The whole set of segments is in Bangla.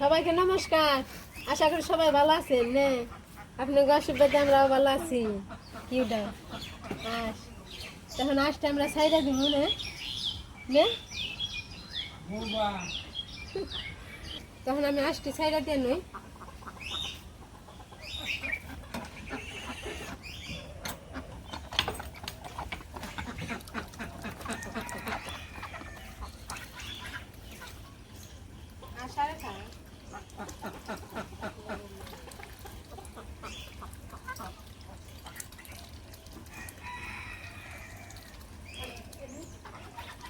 সবাইকে নমস্কার। আশা করি সবাই ভালো আছেন নে? আপনি অসুবিধাতে আমরাও ভালো আছি। কি ডা আস। তখন আসতে আমরা সাইডে দিব নে? নে? তখন আমি আসছি সাইডে দিয়ে নই।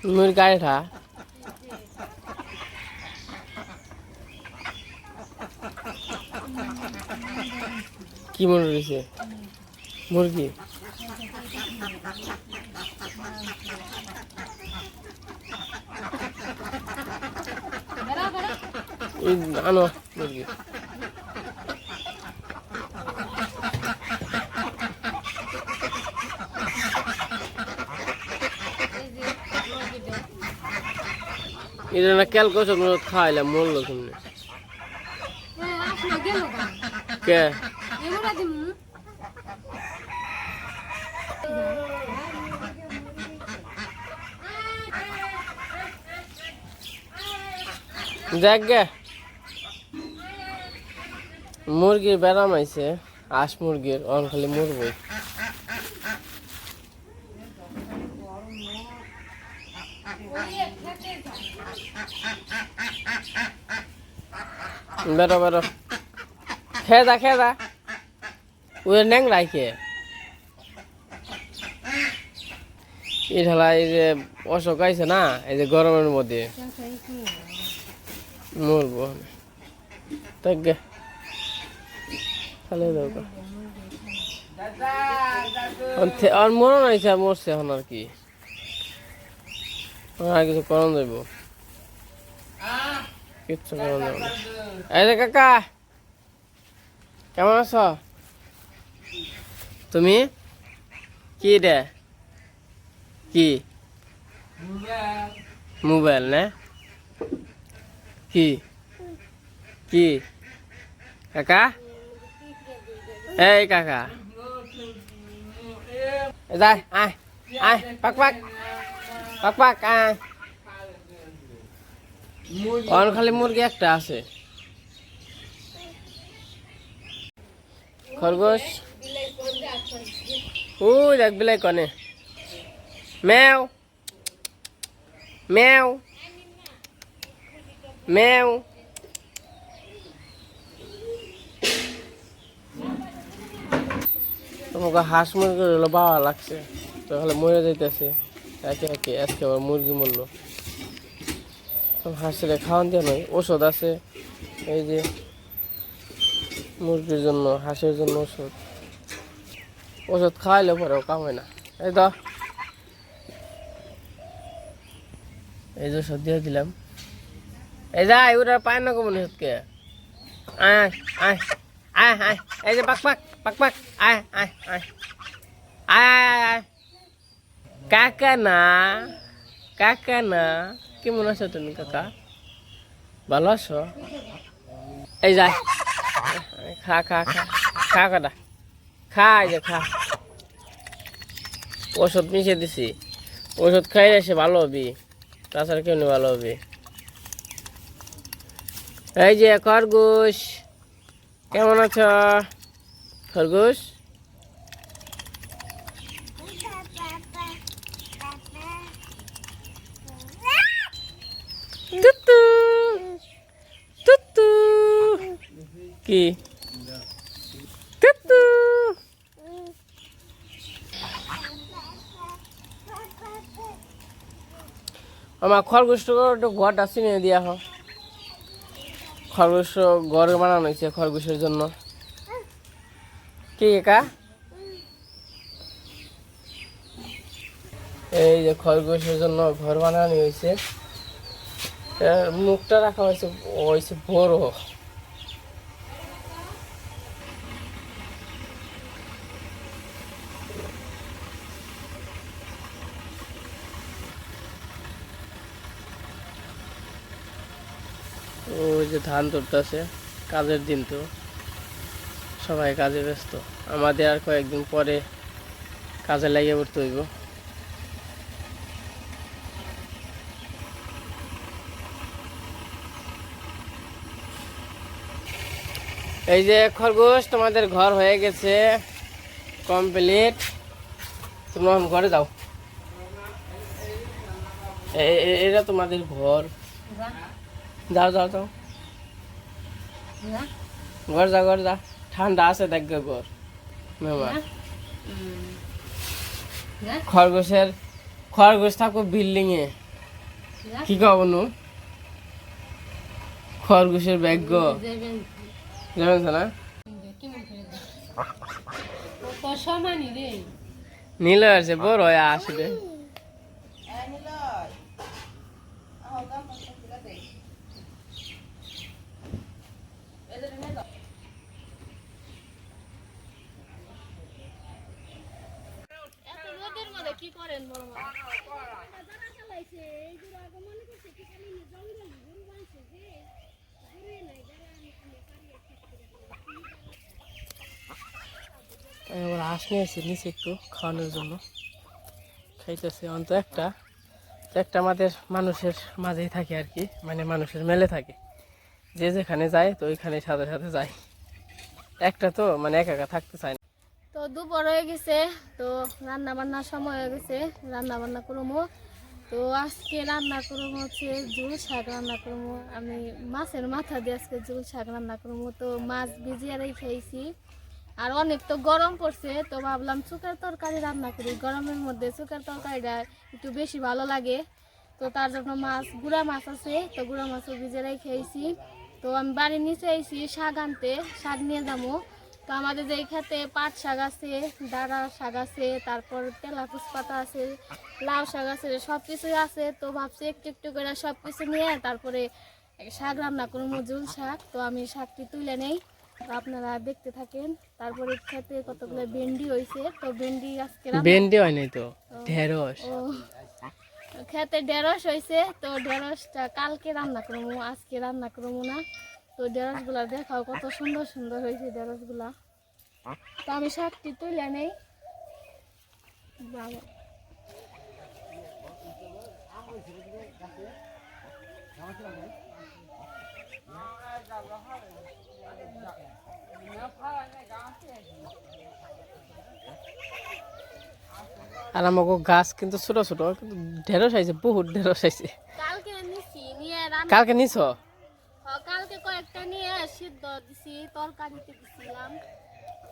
মুরগি আড়াইটা কি মনে রয়েছে মুরগি? আনো মুরগি। এটা না কেল করছ খাইলাম মরলো গা। কে? দেখ গে। মুরগির ব্যারাম আইছে আস মুরগির অন খালি মুরগি বেরো বেরো। খেয়ে দা খেয়ে ওই ন্যাং রাখে এই এই যে অশোক আইছে না, এই যে গরমের মধ্যে। মরবো তাই তাহলে মরণ আর মরছে এখন আর কি। আর কিছু করণ কিচ্ছু করণ যাবে না এই যে কাকা কেমন আছো তুমি কি রে কি মোবাইল না কি কি কাকা এই কাকা যাই আয় আয় পাক পাক পাক পাক আয় অন খালি মুরগি একটা আছে। খরগোশ। ওই দেখ বিলাই কনে। ম্যাও। ম্যাও। ম্যাও। তোমাকে হাঁস মুরগি বাবা লাগছে। তাহলে মরে যাইতেছে। একে একে, আজকে আবার মুরগি মরলো। তো হাঁসের খাওয়ান দিয়ে নয় ওষুধ আছে। এই যে মুরগির জন্য, হাঁসের জন্য ওষুধ ওষুধ খাওয়াইলে পরেও কাম না। এই তো এই যে ওষুধ দিয়ে দিলাম। এই যা ওরা পায় না কমন ওষুধকে আয় আয় আয় আয় এই যে পাক পাক পাক পাক। আয় আয় আয় আয়। কাকা না কাকা না। কেমন আছো তুমি, কাকা? ভালো আছো? এই যাই খা খা খা। খা কাটা খা, এই যে খা। ওষুধ মিশিয়ে দিছি। ওষুধ খাইলে সে ভালো হবি। তাছাড়া কেমনি ভালো হবে? এই যে খরগোশ। কেমন আছো? খরগোশ? কি? আমার খরগোশটা একটু ঘরটা চিনে দিয়া হোক খরগোশ ঘর বানানো হয়েছে খরগোশের জন্য। কি একা? এই যে খরগোশের জন্য ঘর বানানো হয়েছে। মুখটা রাখা হয়েছে হয়েছে বড় ওই যে ধান তুলতেছে কাজের দিন তো। সবাই কাজে ব্যস্ত। আমাদের আর কয়েকদিন পরে কাজে লাগিয়ে পড়তে হইব। এই যে খরগোশ তোমাদের ঘর হয়ে গেছে কমপ্লিট। তোমরা ঘরে যাও। এ- এ- এটা তোমাদের ঘর? যাও যাও যাও। ঘর যা ঘর যা। ঠান্ডা আছে দেখবে ঘর। মেহমান। খরগোশের খরগোশ থাকব বিল্ডিং এ কি কব নু? খরগোশের ব্যাগ যাবেন না? নীল আছে বড় আসবে আবার হাঁস নিয়ে এসেছি নিচে একটু খাওয়ানোর জন্য। খাইতেছে অন্ত একটা। একটা আমাদের মানুষের মাঝেই থাকে আর কি মানে মানুষের মেলে থাকে। যে যেখানে যায়, তো ওইখানে সাথে সাথে যায় একটা তো মানে একা একা থাকতে চায় না। তো দুপুর হয়ে গেছে, তো রান্না বান্নার সময় হয়ে গেছে রান্না বান্না করব। তো আজকে রান্না করব হচ্ছে জুল শাক রান্না করব। আমি মাছের মাথা দিয়ে আজকে জুল শাক রান্না করব। তো মাছ ভিজিয়ে রেখেছি আর অনেক তো গরম পড়ছে, তো ভাবলাম চুকের তরকারি রান্না করি। গরমের মধ্যে চুকের তরকারিটা একটু বেশি ভালো লাগে। তো তার জন্য মাছ, গুঁড়া মাছ আছে, তো গুঁড়া মাছও ভিজে রেখেছি তো আমি বাড়ির নিচে এসেছি শাক আনতে, শাক নিয়ে যাব। তো আমাদের যে খেতে পাট শাক আছে, ডাঁড়া শাক আছে, তারপর তেলাকুচ পাতা আছে, লাউ শাক আছে সব কিছুই আছে। তো ভাবছি একটু একটু করে সব কিছু নিয়ে তারপরে শাক রান্না করব জুল শাক। তো আমি শাকটি তুলে নেই। আপনারা দেখতে থাকেন তারপরে খেতে কতগুলো ভেন্ডি হয়েছে তো ভেন্ডি আজকে বেন্ডি হয় নাই তো ঢেঁড়স। খেতে ঢেঁড়স হয়েছে তো ঢেঁড়সটা কালকে রান্না করব আজকে রান্না করব না। তো ঢেঁড়সগুলা দেখাও কত সুন্দর সুন্দর হয়েছে ঢেঁড়সগুলা। তো আমি শাকটি তুলে নেই। বাবা। আর আমাকে গাছ কিন্তু ছোট ছোট কিন্তু ঢেঁড়স আইছে বহুত ঢেঁড়স আইছে। কালকে নিছি নিয়ে নিছ? হ, কালকে কয়েকটা নিয়ে সিদ্ধ দিছি তরকারিতে দিছিলাম।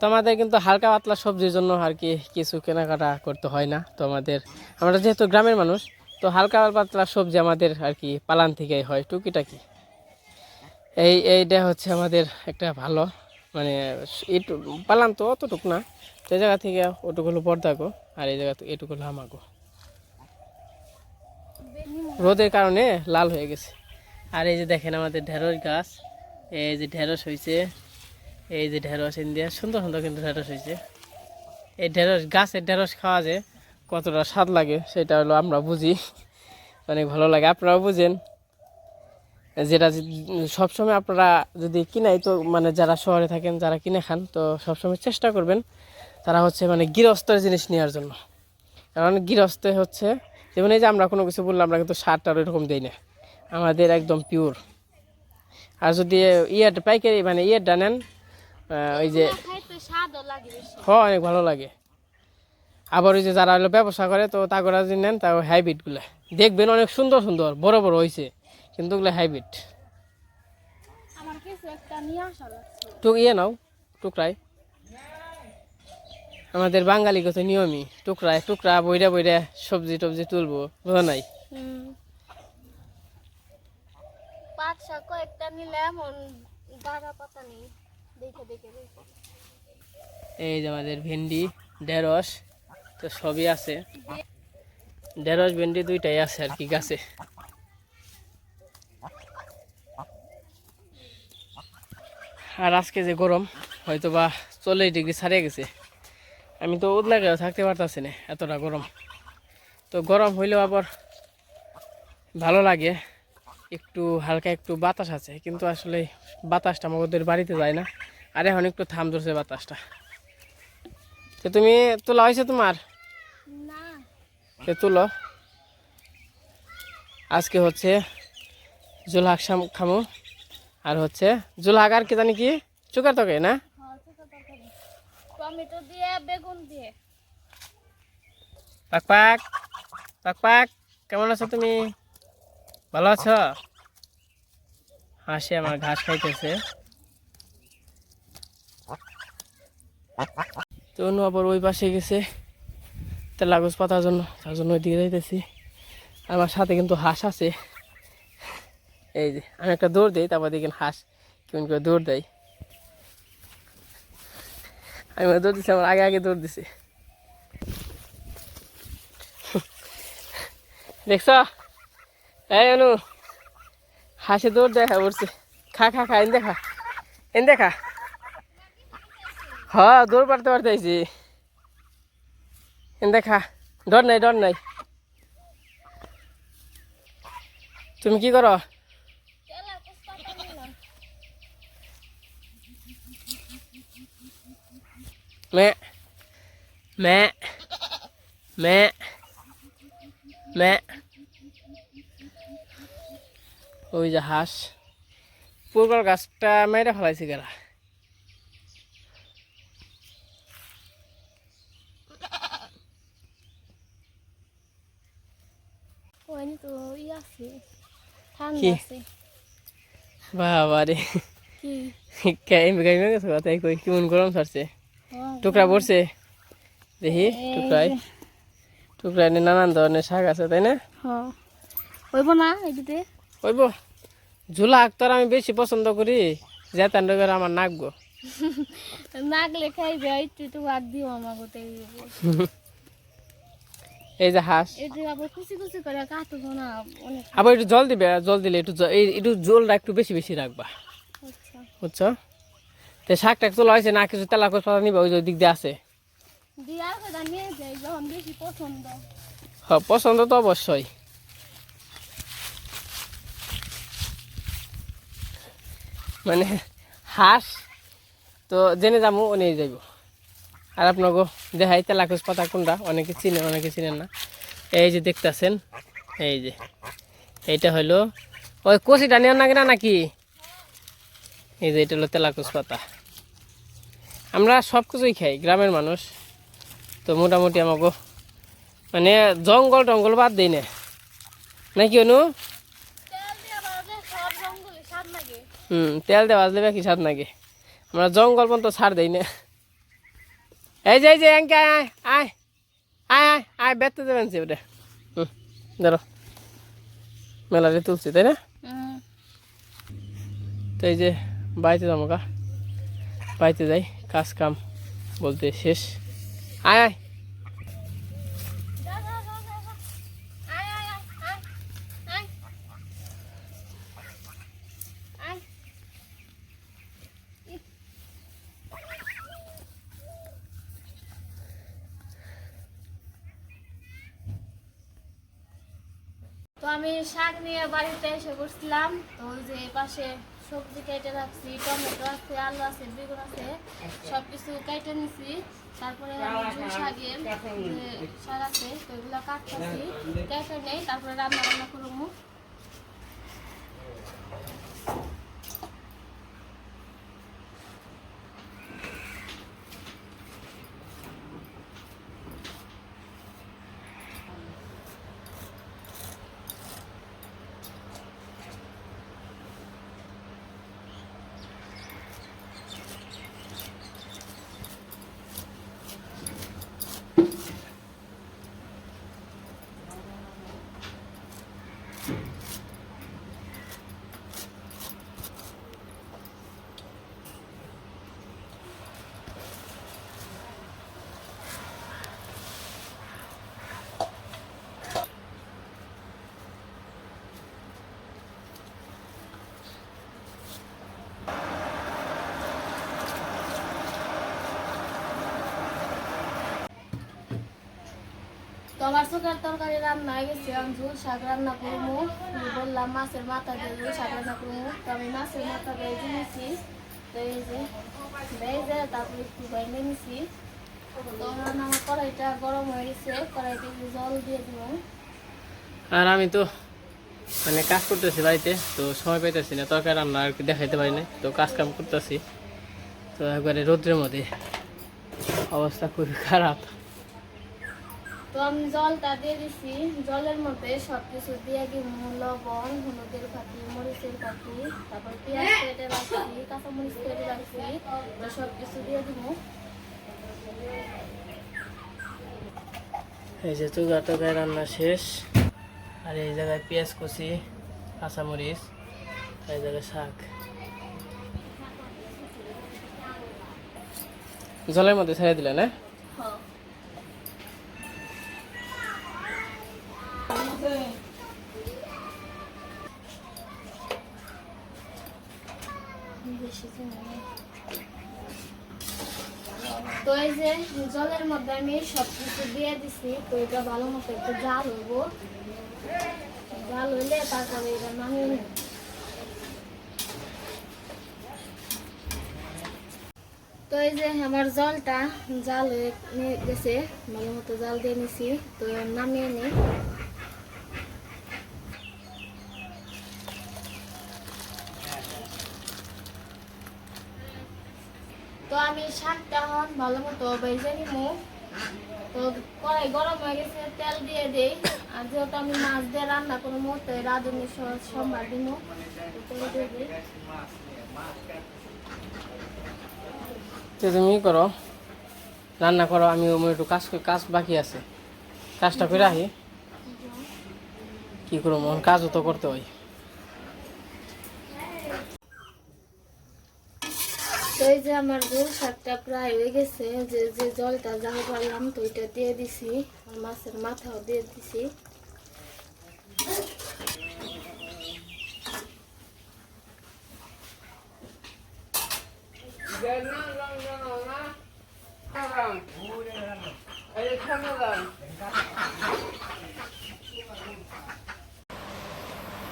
তো কিন্তু হালকা পাতলা সবজির জন্য আর কি কিছু কেনাকাটা করতে হয় না। তো আমাদের আমরা যেহেতু গ্রামের মানুষ তো হালকা পাতলা সবজি আমাদের আর কি পালান থেকেই হয় টুকিটাকি। এই এইটা হচ্ছে আমাদের একটা ভালো মানে একটু পালান তো অতটুক না। এই জায়গা থেকে ওটুকু হলো বর্দাগো আর এই জায়গা এটুকু হলো আমাগো রোদের কারণে লাল হয়ে গেছে। আর এই যে দেখেন আমাদের ঢেঁড়স গাছ, এই যে ঢেঁড়স হয়েছে এই যে ঢেঁড়স ইন্ডিয়া, সুন্দর সুন্দর কিন্তু ঢেঁড়স হয়েছে এই ঢেঁড়স, গাছের ঢেঁড়স খাওয়া যে কতটা স্বাদ লাগে, সেটা হলো আমরা বুঝি। অনেক ভালো লাগে, আপনারাও বুঝেন। যেটা সবসময় আপনারা যদি কিনাই তো মানে যারা শহরে থাকেন যারা কিনে খান তো সবসময় চেষ্টা করবেন তারা হচ্ছে মানে গৃহস্থের জিনিস নেওয়ার জন্য। কারণ গৃহস্থ হচ্ছে যেমন এই যে আমরা কোনো কিছু বললাম আমরা কিন্তু সার টার এরকম দিই না। আমাদের একদম পিওর আর যদি ইয়ের পাইকারি মানে ইয়েরটা নেন ওই যে হ অনেক ভালো লাগে। আবার ওই যে যারা হলো ব্যবসা করে তো তাগরা যদি নেন তা হাইব্রিডগুলো দেখবেন অনেক সুন্দর সুন্দর বড় বড় হয়েছে কিন্তু ওগুলো হাইব্রিড টুক ইয়ে নাও টুকরায়। আমাদের বাঙালি কত নিয়মই টুকরায় টুকরা বইরা বইরা সবজি টবজি তুলবো বোঝা নাই? এই যে আমাদের ভেন্ডি ঢেঁড়স তো সবই আছে। ঢেঁড়স ভেন্ডি দুইটাই আছে আর কি গাছে। আর আজকে যে গরম হয়তো বা চল্লিশ ডিগ্রি ছাড়িয়ে গেছে। আমি তো উদলাগেও থাকতে পারতাছি না এতটা গরম। তো গরম হইলেও আবার ভালো লাগে। একটু হালকা একটু বাতাস আছে কিন্তু আসলে বাতাসটা আমাদের বাড়িতে যায় না। আর এখন একটু থাম ধরছে বাতাসটা। তো তুমি তোলা হয়েছে তোমার? তুলো। আজকে হচ্ছে জুলহাক খামু। আর হচ্ছে জুলহাক আর কি জানি কি? চুকার তকে না? টমেটো দিয়ে বেগুন দিয়ে। পাক পাক পাক পাক কেমন আছো তুমি? ভালো আছো? হাসি আমার ঘাস খাইতেছে। তো আবার ওই পাশে গেছে তেলাগজ পাতার জন্য তার জন্য ওইদিকে যাইতেছি। আমার সাথে কিন্তু হাঁস আছে। এই যে, আমি একটা দৌড় দিই, তারপর দেখেন হাঁস, কেমন করে দৌড় দেয়। আমি দৌড় দিচ্ছি আমার আগে আগে দৌড় দিছি। দেখছ? এই অনু, হাসি দৌড় দেখা উঠছে খা খা খা, এন দেখা এন দেখা হ দৌড় পারতে পারতে আইছি। এন দেখা ডর নাই ডর নাই। তুমি কি করো? মে মে মে মে ওই যে হাঁস। পুরকল গাছটা মেরে ফেলাইছি গেলা। ওখানে তো ই আছে ঠান্ডা কি? আছে বাবা রে কি গাইমে গাইমে গেছে তাই কই? কেমন গরম ছাড়ছে? হ্যাঁ, টুকরা পড়ছে। দেখি টুকরায়। নে নানান ধরনের শাক আছে তাই না? হইব না এদিকে ওইব। ঝুলা আক্তর আমি বেশি পছন্দ করি। জেতান করে আমার নাকবো নাগলে খাইবে একটু একটু ভাত দিও আমাকে তাই এই যে হাঁস। আবার একটু জল দিবে জল দিলে একটু একটু জলটা একটু বেশি বেশি রাখবা। আচ্ছা। বুঝছ? তো শাক টাক তোলা হয়েছে না কিছু তেলা কোচ পাতা নিবা ওই দিক দিয়ে আছে। বেশি পছন্দ। তো অবশ্যই। মানে হাঁস তো জেনে যাব ও নিয়ে যাইব। আর আপনাকে দেখাই তেলাকুচ পাতা কোনটা অনেকে চিনে অনেকে চিনেন না। এই যে দেখতেছেন এই যে এইটা হলো ওই কষিটা নেওয়ার না নাকি? এই যে এটা হলো তেলাকুচ পাতা। আমরা সব কিছুই খাই গ্রামের মানুষ। তো মোটামুটি আমাকে মানে জঙ্গল টঙ্গল বাদ দিই না। নাকি অনু? হুম তেল দেওয়া দেবে কি স্বাদ নাকি আমরা জঙ্গল পর্যন্ত ছাড় দেই না। এই যে এই যে এঙ্কে আয় আয় আয়। আয় আয় বেতে দেবেন সে ওটা। হুম ধরো। মেলারে তুলছি তাই না? তো এই যে বাড়িতে যাব বাড়িতে যাই কাজ কাম বলতে শেষ। আয় আয়। তো আমি শাক নিয়ে বাড়িতে এসে বসছিলাম তো ওই যে পাশে সবজি কেটে রাখছি টমেটো আছে আলু আছে বেগুন আছে সবকিছু কেটে নিছি। তারপরে ঝুল শাকের শাক আছে তো ওইগুলো কাটতেছি। কেটে নেই তারপরে রান্না বান্না করব। তো আমার তরকারি রান্না হয়ে গেছে, আমি ঝুল শাক রান্না করব। বললাম, মাছের মাথা দিয়ে ঝুল শাক রান্না করব। তো আমি মাছের মাথা দিয়ে দিয়েছি তো এই যে তারপরে একটু বাইলে নিছি। তো এখন আমার কড়াইটা গরম হয়ে গেছে, কড়াইতে একটু জল দিয়ে দেবো। আর আমি তো মানে কাজ করতেছি বাড়িতে, তো সময় পাইতেছি না, তরকারি রান্না আর কি দেখাইতে পারি না তো কাজ কাম করতেছি। তো একবারে রোদ্রের মধ্যে অবস্থা খুবই খারাপ। তো আমি জলটা দিয়ে দিছি। জলের মধ্যে সব কিছু দিয়ে দিব লবণ, হলুদের পাতি মরিচের পাতি তারপর পেঁয়াজ কেটে রাখছি, কাঁচামরিচ কেটে রাখছি, তো সব কিছু দিয়ে দিব এই যে চুগা টুকায় রান্না শেষ, আর এই জায়গায় পেঁয়াজ কষি কাঁচামরিচ, এই জায়গায় শাক। জলের মধ্যে ছেড়ে দিলে না? হ্যাঁ আমি সব কিছু দিয়ে দিছি, তো এটা ভালো মতো একটু জাল হইব। জাল হইলে তারপরে এটা নামিয়ে নেব। তো এই যে আমার জলটা, জাল হয়ে গেছে, ভালো মতো জাল দিয়ে নিছি, তো নামিয়ে নিই। তো আমি শাকটা এখন ভালো মতো ভেজে নিব। তো কড়াই গরম হয়ে গেছে, তেল দিয়ে দেই। আর যেহেতু আমি মাছ দিয়ে রান্না করব তো রাঁধুনি দিই। তো তুমি করো, রান্না করো আমি একটু কাজ করি- কাজ বাকি আছে। কাজটা করে আহি। কি করব? কাজও তো করতে হয়। তো এই যে আমার গোল শাকটা প্রায় হয়ে গেছে, যে যে জলটা জাল করলাম তো ওইটা দিয়ে দিছি আর মাছের মাথাও দিয়ে দিছি।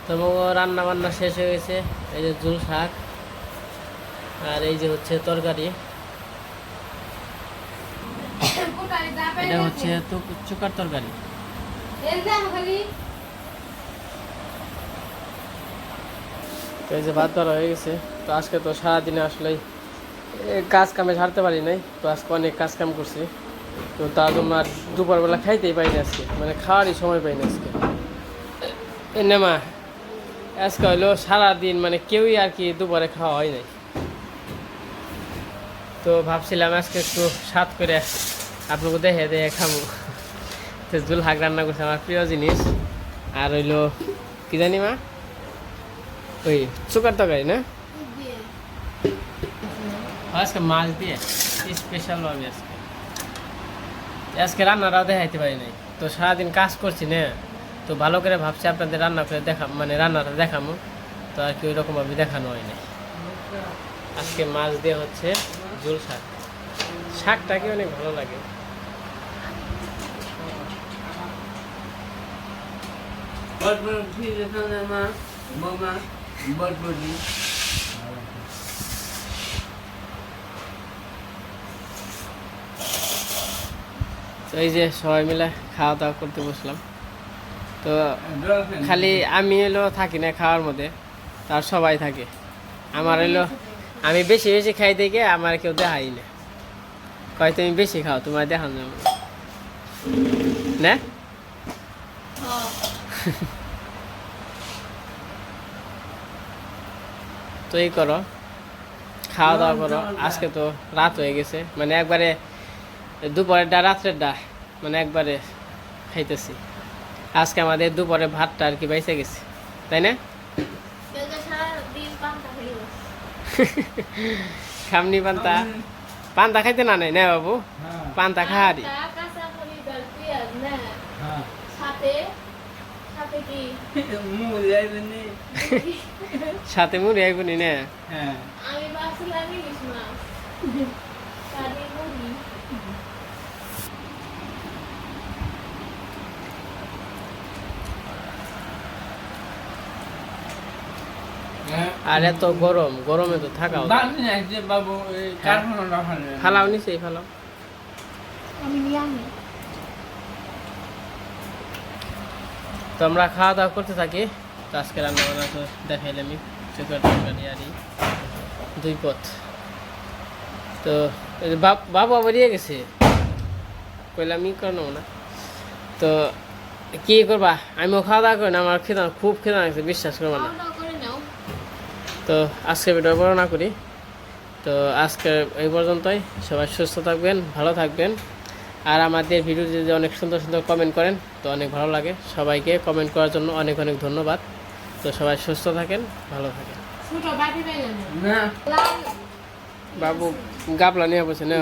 তো রান্না বান্না শেষ হয়ে গেছে। এই যে ঝুল শাক। আর এই যে হচ্ছে তরকারি। এটা হচ্ছে তো- চুকার তরকারি। তো এই যে ভাত ধরা হয়ে গেছে। তো আজকে তো সারাদিনে আসলে কাজ কামে ছাড়তে পারি নাই। তো আজকে অনেক কাজ কাম করছি। তো তার জন্য আর দুপুরবেলা খাইতেই পাইনি আজকে। মানে খাওয়ারই সময় পাইনি আজকে। এ, নেমা, আজকে হইল সারাদিন মানে কেউই আর কি দুপুরে খাওয়া হয় নাই। তো ভাবছিলাম আজকে একটু স্বাদ করে আপনাকে দেখে দেখে খাব। তো জুল হাক রান্না করছে আমার প্রিয় জিনিস। আর হইল, কি জানি মা? ওই চুকার তরকারি না? আজকে মাছ দিয়ে স্পেশাল ভাবে আজকে। আজকে রান্নাটাও দেখাইতে পারি নাই। তো সারাদিন কাজ করছি না, তো ভালো করে ভাবছি আপনাদের রান্না করে দেখা মানে রান্নাটা দেখামো। তো আর কি ওই রকমভাবে দেখানো হয় নাই। আজকে মাছ দিয়ে হচ্ছে ঝোল শাক। শাকটাকে অনেক ভালো লাগে। তো এই যে সবাই মিলে খাওয়া দাওয়া করতে বসলাম। তো খালি আমি এলো থাকি না, খাওয়ার মধ্যে। তার সবাই থাকে। আমার এলো আমি বেশি বেশি খাই থেকে আমার কেউ দেখাই না। কয়, তুমি বেশি খাও, তোমার দেখানো না। তো এই করো, খাওয়া দাওয়া করো। আজকে তো রাত হয়ে গেছে। মানে একবারে দুপুরের ডা দুপুরেরটা, রাত্রেরটা মানে একবারে খাইতেছি। আজকে আমাদের দুপুরে ভাতটা আর কি বাইসে গেছে। তাই না সারাদিন পান্তা খাইব খামনি পান্তা। পান্তা খাইতে না নাই না বাবু? পান্তা না সাথে মুড়ি আইবনি না। আমি ভাবছিলাম ইলিশ মাছ কারি মুড়ি আর এত গরম গরমে তো থাকা যায়। বাদ নাই যে বাবু এই কারখানাটা ওখানে ফালাও ফালাও। আমি নিয়ে আনি। তো আমরা খাওয়া দাওয়া করতে থাকি। তো আজকে রান্না বান্না তো দেখাইলাম আমি চোখের তরকারি আর দুই পথ। তো এই বাপ বাবু আবার ইয়ে গেছে। কইলাম ই করো না। তো কি করবা? আমিও খাওয়া দাওয়া করি না আমার খেতে খুব খেতে লাগছে বিশ্বাস করব না খাওয়া দাওয়া করে নাও তো আজকে ভিডিও বড় না করি। তো আজকে এই পর্যন্তই। সবাই সুস্থ থাকবেন ভালো থাকবেন। আর আমাদের ভিডিও যদি অনেক সুন্দর সুন্দর কমেন্ট করেন তো অনেক ভালো লাগে। সবাইকে কমেন্ট করার জন্য অনেক অনেক ধন্যবাদ। তো সবাই সুস্থ থাকেন ভালো থাকেন। বাবু গাবলা নিয়ে বসে না